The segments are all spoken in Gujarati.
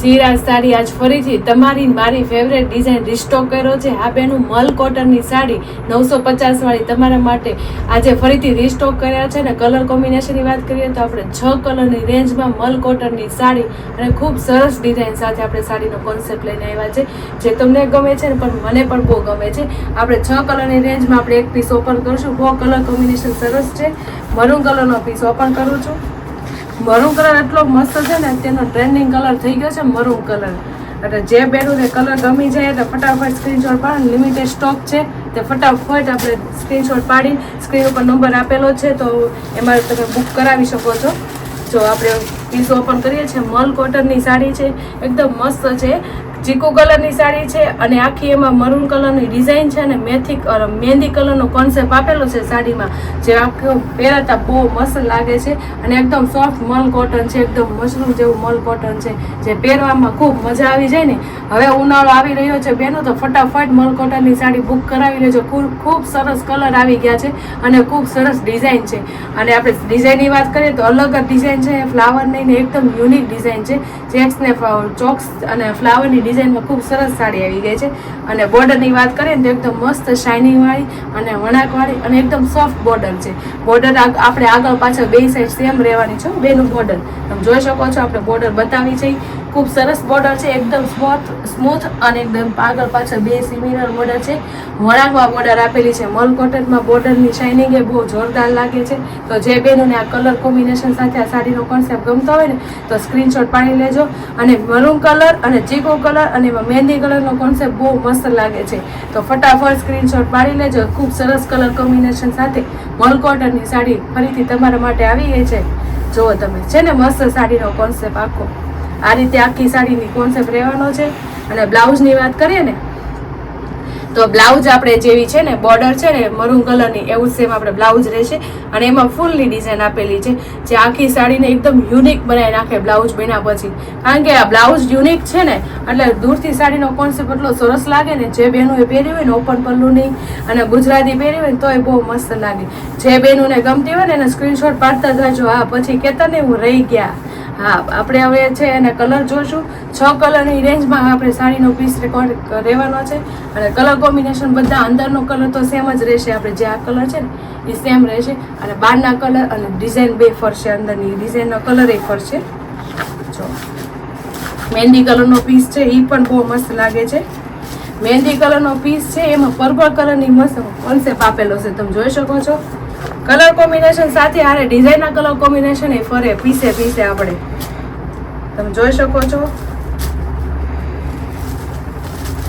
સિરાજ સાડી આજ ફરીથી તમારી મારી ફેવરેટ ડિઝાઇન રિસ્ટોક કર્યો છે. આ બેનું મલ કોટનની સાડી નવસો પચાસવાળી તમારા માટે આજે ફરીથી રિસ્ટોક કર્યા છે. ને કલર કોમ્બિનેશનની વાત કરીએ તો આપણે છ કલરની રેન્જમાં મલ કોટનની સાડી અને ખૂબ સરસ ડિઝાઇન સાથે આપણે સાડીનો કોન્સેપ્ટ લઈને આવ્યા છે, જે તમને ગમે છે ને પણ મને પણ બહુ ગમે છે. આપણે છ કલરની રેન્જમાં આપણે એક પીસ ઓપન કરશું. બહુ કલર કોમ્બિનેશન સરસ છે. મરૂન કલરનો પીસ ઓપન કરું છું. મરૂન કલર એટલો મસ્ત છે ને તેનો ટ્રેન્ડિંગ કલર થઈ ગયો છે મરૂન કલર એટલે જે બેનું કલર ગમી જાય એટલે ફટાફટ સ્ક્રીનશોટ પાડો. લિમિટેડ સ્ટોક છે, તે ફટાફટ આપણે સ્ક્રીનશોટ પાડી સ્ક્રીન ઉપર નંબર આપેલો છે, તો એમાં તમે બુક કરાવી શકો છો. જો આપણે પીસ ઓપન કરીએ છીએ મલ કોટનની સાડી છે, એકદમ મસ્ત છે. ચીકુ કલરની સાડી છે અને આખી એમાં મરૂન કલરની ડિઝાઇન છે અને મેથી મહેંદી કલરનો કોન્સેપ્ટ આપેલો છે સાડીમાં, જે આખો પહેરાતા બહુ મસ્ત લાગે છે અને એકદમ સોફ્ટ મલ કોટન છે, એકદમ મશરૂમ જેવું મલ કોટન છે, જે પહેરવામાં ખૂબ મજા આવી જાય ને. હવે ઉનાળો આવી રહ્યો છે બહેનો તો ફટાફટ મલ કોટનની સાડી બુક કરાવી લેજો. ખૂબ ખૂબ સરસ કલર આવી ગયા છે અને ખૂબ સરસ ડિઝાઇન છે. અને આપણે ડિઝાઇનની વાત કરીએ તો અલગ જ ડિઝાઇન છે ફ્લાવર નહીં એકદમ યુનિક ડિઝાઇન છે. ચેક્સ ને ચોક્સ અને ફ્લાવરની ડિઝાઇનમાં ખૂબ સરસ સાડી આવી ગઈ છે. અને બોર્ડરની વાત કરીએ ને તો એકદમ મસ્ત શાઇનિંગ વાળી અને વણાકવાળી અને એકદમ સોફ્ટ બોર્ડર છે. બોર્ડર આપણે આગળ પાછળ બે સાઈડ સેમ રહેવાની છે બેનું બોર્ડર તમે જોઈ શકો છો, આપણે બોર્ડર બતાવી છે. ખૂબ સરસ બોર્ડર છે, એકદમ સ્મૂથ સ્મૂથ અને એકદમ આગળ પાછળ બે સિમિલર બોર્ડર છે. વણાકવા બોર્ડર આપેલી છે. મલ કોટનમાં બોર્ડરની શાઇનિંગ એ બહુ જોરદાર લાગે છે. તો જે બહેનોને આ કલર કોમ્બિનેશન સાથે આ સાડીનો કોન્સેપ્ટ ગમતો હોય ને, તો સ્ક્રીનશોટ પાડી લેજો. અને મરૂન કલર અને ચીકો કલર અને એમાં મહેંદી કલરનો કોન્સેપ્ટ બહુ મસ્ત લાગે છે. તો ફટાફટ સ્ક્રીનશોટ પાડી લેજો. ખૂબ સરસ કલર કોમ્બિનેશન સાથે મલ કોટનની સાડી ફરીથી તમારા માટે આવી ગઈ છે. જુઓ તમે, છે ને મસ્ત સાડીનો કોન્સેપ્ટ આખો. આ રીતે આખી સાડીની કોન્સેપ્ટ રહેવાનો છે. અને બ્લાઉઝની વાત કરીએ ને, તો બ્લાઉઝ આપણે જેવી છે ને, બોર્ડર છે ને, મરૂન કલરની, એવું સેમ આપણે બ્લાઉઝ રહેશે. અને એમાં ફૂલની ડિઝાઇન આપેલી છે, જે આખી સાડીને એકદમ યુનિક બનાવી નાખે બ્લાઉઝ બન્યા પછી. કારણ કે આ બ્લાઉઝ યુનિક છે ને, એટલે દૂરથી સાડીનો કોન્સેપ્ટ એટલો સરસ લાગે ને, જે બહેનોએ પહેરી હોય ને ઓપન પલ્લુની અને ગુજરાતી પહેરી હોય ને, તોય બહુ મસ્ત લાગે. જે બહેનોને ગમતી હોય ને, એને સ્ક્રીનશોટ પાડતા જજો. હા, પછી કહેતા ને, હું રહી ગયા. હા, આપણે હવે છે એને કલર જોશું છ કલરની રેન્જમાં આપણે સાડીનો પીસ રેકોર્ડ રહેવાનો છે. અને કલર કોમ્બિનેશન બધા અંદરનો કલર તો સેમ જ રહેશે. આપણે જે આ કલર છે ને, એ સેમ રહેશે. અને બહારના કલર અને ડિઝાઇન બે ફરશે. અંદરની ડિઝાઇનનો કલર એ ફરશે. જો. મહેંદી કલરનો પીસ છે એ પણ બહુ મસ્ત લાગે છે. મહેંદી કલરનો પીસ છે, એમાં પર્પલ કલરની મસ્ત કોન્સેપ્ટ આપેલો છે. તમે જોઈ શકો છો. કલર કોમ્બિનેશન સાથે આરે ડિઝાઇનના કલર કોમ્બિનેશન એ ફરે, પીસે પીસે આપણે. તમે જોઈ શકો છો.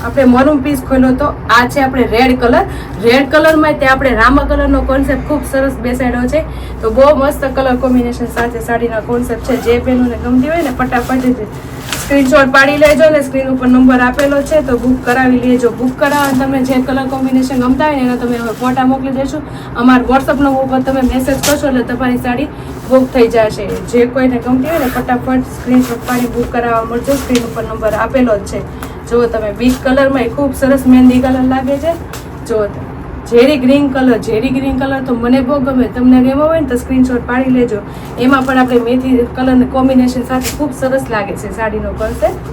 આપણે મરૂન પીસ ખોલ્યો તો આ છે આપણે રેડ કલર રેડ કલરમાં તે આપણે રામા કલરનો કોન્સેપ્ટ ખૂબ સરસ બેસાડ્યો છે. તો બહુ મસ્ત કલર કોમ્બિનેશન સાથે સાડીના કોન્સેપ્ટ છે. જે બહેનોને ગમતી હોય ને ફટાફટ સ્ક્રીનશોટ પાડી લેજો ને સ્ક્રીન ઉપર નંબર આપેલો છે. તો બુક કરાવી લેજો. બુક કરાવવા તમને જે કલર કોમ્બિનેશન ગમતા હોય ને એના તમે હવે ફોટા મોકલી દેશો. અમારા વોટ્સઅપ નંબર ઉપર તમે મેસેજ કરશો એટલે તમારી સાડી બુક થઈ જશે. જે કોઈને ગમતી હોય ને ફટાફટ સ્ક્રીનશોટ પાડી બુક કરાવવા મળજો સ્ક્રીન ઉપર નંબર આપેલો જ છે. જુઓ તમે, બીચ કલરમાં ખૂબ સરસ મહેંદી કલર લાગે છે. જુઓ તમે, ઝેરી ગ્રીન કલર, ઝેરી ગ્રીન કલર તો મને બહુ ગમે. તમને ગમો હોય ને તો સ્ક્રીનશોટ પાડી લેજો. એમાં પણ આપણે મેથી કલર કોમ્બિનેશન સાથે ખૂબ સરસ લાગે છે સાડીનો કોન્સેપ્ટ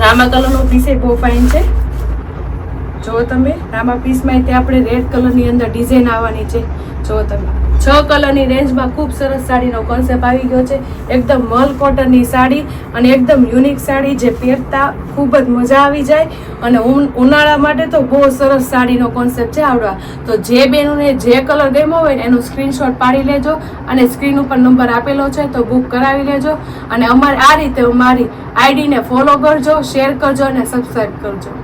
રામા કલરનો પીસ એ બહુ ફાઇન છે. જો તમે, રામા પીસમાં તે આપણે રેડ કલરની અંદર ડિઝાઇન આવવાની છે. જો તમે. છ કલરની રેન્જમાં ખૂબ સરસ સાડીનો કોન્સેપ્ટ આવી ગયો છે. એકદમ મલ કોટનની સાડી અને એકદમ યુનિક સાડી જે પહેરતા ખૂબ જ મજા આવી જાય. અને ઉન- ઉનાળા માટે તો બહુ સરસ સાડીનો કોન્સેપ્ટ છે આવડવા. તો જે બેનોને જે કલર ગમ્યો હોય એનો સ્ક્રીનશોટ પાડી લેજો અને સ્ક્રીન ઉપર નંબર આપેલો છે તો બુક કરાવી લેજો. અને અમારે આ રીતે અમારી આઈડીને ફોલો કરજો શેર કરજો અને સબસ્ક્રાઈબ કરજો.